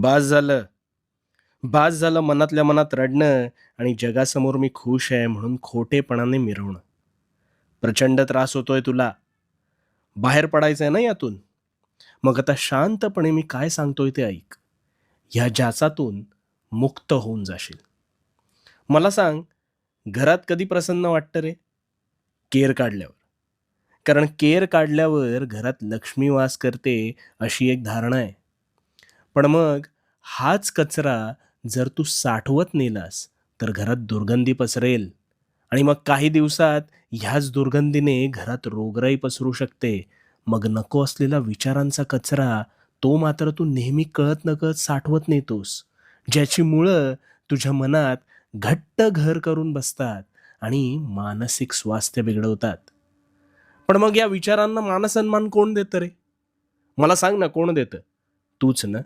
बास झालं. बास झालं मनातल्या मनात रडणं आणि जगासमोर मी खुश आहे म्हणून खोटेपणाने मिरवणं. प्रचंड त्रास होतोय तुला. बाहेर पडायचंय ना यातून? मग आता शांतपणे मी काय सांगतोय ते ऐक. ह्या जाचातून मुक्त होऊन जाशील. मला सांग घरात कधी प्रसन्न वाटतं रे? केर काढल्यावर. कारण केर काढल्यावर घरात लक्ष्मी वास करते अशी एक धारणा आहे. पण मग हाच कचरा जर तू साठवत नेलास तर घरात दुर्गंधी पसरेल. आणि मग काही दिवसात ह्याच दुर्गंधीने घरात रोगराई पसरू शकते. मग नको असलेला विचारांचा कचरा तो मात्र तू नेहमी कळत नकळत साठवत नेतोस ज्याची मुळं तुझ्या मनात घट्ट घर करून बसतात आणि मानसिक स्वास्थ्य बिघडवतात. पण मग या विचारांना मानसन्मान कोण देतं रे? मला सांग ना कोण देतं? तूच ना?